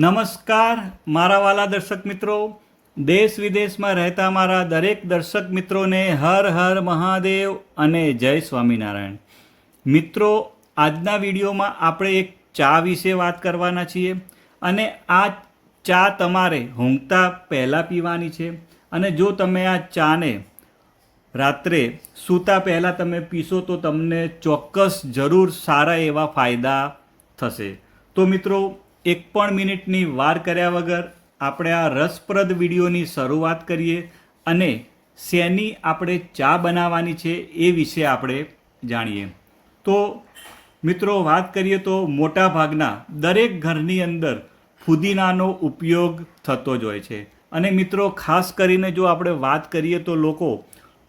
નમસ્કાર, મારા વાલા દર્શક મિત્રો. દેશ વિદેશમાં રહેતા મારા દરેક દર્શક મિત્રોને હર હર મહાદેવ અને જય સ્વામિનારાયણ. મિત્રો, આજના વિડીયોમાં આપણે એક ચા વિશે વાત કરવાના છીએ અને આ ચા તમારે ઊંઘતા પહેલાં પીવાની છે અને જો તમે આ ચાને રાત્રે સૂતા પહેલાં તમે પીશો તો તમને ચોક્કસ જરૂર સારા એવા ફાયદા થશે. તો મિત્રો એક પણ મિનિટની વાર કર્યા વગર આપણે આ રસપ્રદ વિડીયોની શરૂઆત કરીએ અને શેની આપણે ચા બનાવવાની છે એ વિશે આપણે જાણીએ. તો મિત્રો વાત કરીએ તો મોટાભાગના દરેક ઘરની અંદર ફુદીનાનો ઉપયોગ થતો જ હોય છે. અને મિત્રો ખાસ કરીને જો આપણે વાત કરીએ તો લોકો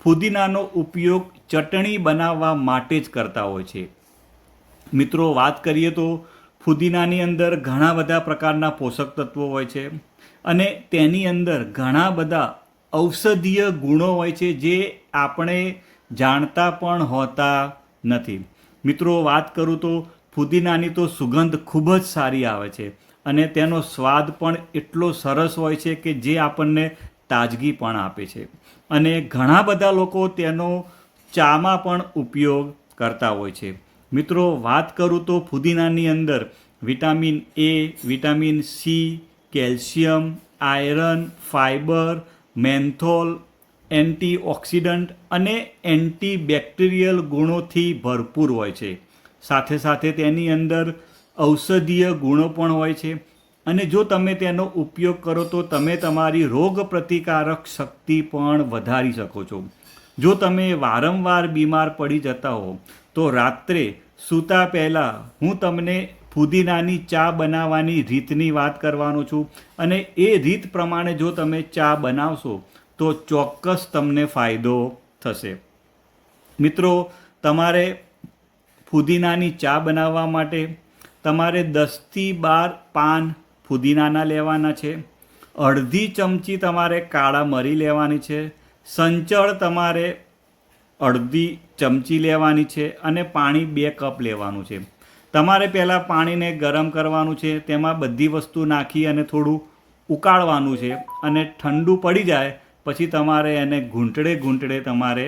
ફુદીનાનો ઉપયોગ ચટણી બનાવવા માટે જ કરતા હોય છે. મિત્રો વાત કરીએ તો ફુદીનાની અંદર ઘણા બધા પ્રકારના પોષક તત્વો હોય છે અને તેની અંદર ઘણા બધા ઔષધીય ગુણો હોય છે જે આપણે જાણતા પણ હોતા નથી. મિત્રો, વાત કરું તો ફુદીનાની તો સુગંધ ખૂબ જ સારી આવે છે અને તેનો સ્વાદ પણ એટલો સરસ હોય છે કે જે આપણને તાજગી પણ આપે છે. અને ઘણા બધા લોકો તેનો ચામાં પણ ઉપયોગ કરતા હોય છે. મિત્રો, વાત કરું તો ફુદીનાની અંદર vitamin A vitamin C calcium, iron, fibre, menthol, antioxidant અને એન્ટીબેક્ટેરિયલ ગુણોથી ભરપૂર હોય છે. સાથે સાથે તેની અંદર ઔષધીય ગુણો પણ હોય છે. અને જો તમે તેનો ઉપયોગ કરો તો તમે તમારી રોગ પ્રતિકારક શક્તિ પણ વધારી શકો છો. જો તમે વારંવાર બીમાર પડી જતા હો, તો રાત્રે સૂતા પહેલાં હું તમને ફુદીનાની ચા બનાવવાની રીતની વાત કરવાનો છું અને એ રીત પ્રમાણે જો તમે ચા બનાવશો, તો ચોક્કસ તમને ફાયદો થશે. મિત્રો, તમારે ફુદીનાની ચા બનાવવા માટે તમારે દસથી બાર પાન ફુદીનાના લેવાના છે. અડધી ચમચી તમારે કાળા મરી લેવાની છે. સંચળ તમારે અડધી ચમચી લેવાની છે અને પાણી બે કપ લેવાનું છે. તમારે પહેલાં પાણીને ગરમ કરવાનું છે, તેમાં બધી વસ્તુ નાખી અને થોડું ઉકાળવાનું છે અને ઠંડુ પડી જાય પછી તમારે એને ઘૂંટડે ઘૂંટડે તમારે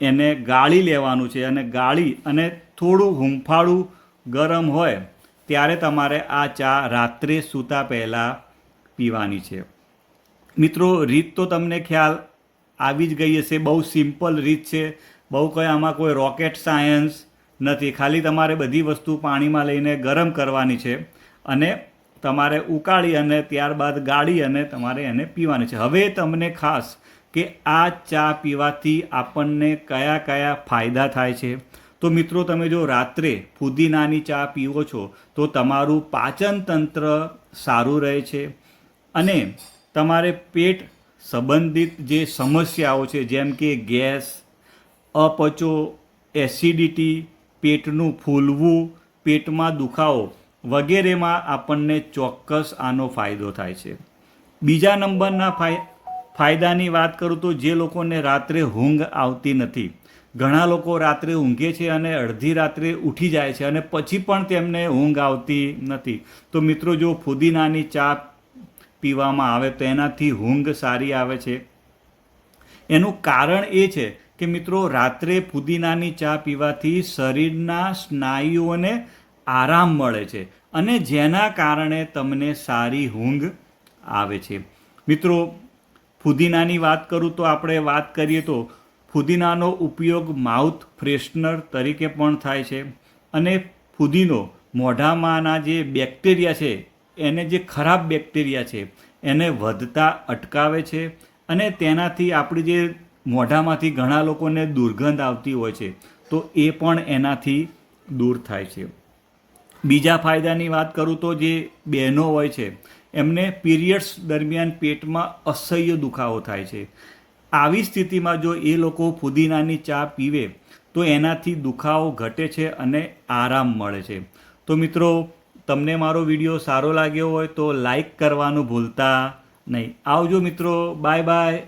એને ગાળી લેવાનું છે અને ગાળી અને થોડું હૂંફાળું ગરમ હોય ત્યારે તમારે આ ચા રાત્રે સૂતા પહેલાં પીવાની છે. મિત્રો, રીત તો તમને ખ્યાલ આવી જ ગઈ હશે. બહુ સિમ્પલ રીત છે. બહુ કંઈ આમાં કોઈ રોકેટ સાયન્સ નથી. ખાલી તમારે બધી વસ્તુ પાણીમાં લઈને ગરમ કરવાની છે અને તમારે ઉકાળી અને ત્યારબાદ ગાળી અને તમારે એને પીવાની છે. હવે તમને ખાસ કે આ ચા પીવાથી આપણને કયા કયા ફાયદા થાય છે? તો મિત્રો, તમે જો રાત્રે ફુદીનાની ચા પીવો છો, તો તમારું પાચન તંત્ર સારું રહે છે અને તમારે પેટ સંબંધિત જે સમસ્યાઓ છે, જેમ કે ગેસ, અપચો, એસિડિટી, પેટનું ફૂલવું, પેટમાં દુખાવો વગેરેમાં આપણને ચોક્કસ આનો ફાયદો થાય છે. બીજા નંબરના ફાય, ફાયદાની વાત કરું તો જે લોકોને રાત્રે ઊંઘ આવતી નથી, ઘણા લોકો રાત્રે ઊંઘે છે અને અડધી રાત્રે ઉઠી જાય છે અને પછી પણ તેમને ઊંઘ આવતી નથી. તો મિત્રો, જો ફુદીનાની ચા પીવામાં આવે તો એનાથી ઊંઘ સારી આવે છે. એનું કારણ એ છે કે મિત્રો, રાત્રે ફુદીનાની ચા પીવાથી શરીરના સ્નાયુઓને આરામ મળે છે અને જેના કારણે તમને સારી ઊંઘ આવે છે. મિત્રો ફુદીનાની વાત કરું તો આપણે વાત કરીએ તો ફુદીનાનો ઉપયોગ માઉથ ફ્રેશનર તરીકે પણ થાય છે અને ફુદીનો મોઢામાંના જે બેક્ટેરિયા છે એને જે ખરાબ બેક્ટેરિયા છે, એને વધતા અટકાવે છે અને તેનાથી આપણી જે મોઢામાંથી ઘણા લોકોને દુર્ગંધ આવતી હોય છે, તો એ પણ એનાથી દૂર થાય છે. બીજા ફાયદાની વાત કરું તો જે બહેનો હોય છે, એમને પીરિયડ્સ દરમિયાન પેટમાં અસહ્ય દુખાવો થાય છે. આવી સ્થિતિમાં જો એ લોકો ફુદીનાની ચા પીવે, તો એનાથી દુખાવો ઘટે છે અને આરામ મળે છે. તો મિત્રો તમને મારો વીડિયો સારો લાગ્યો હોય તો લાઈક કરવાનું ભૂલતા નહીં. આવજો મિત્રો બાય બાય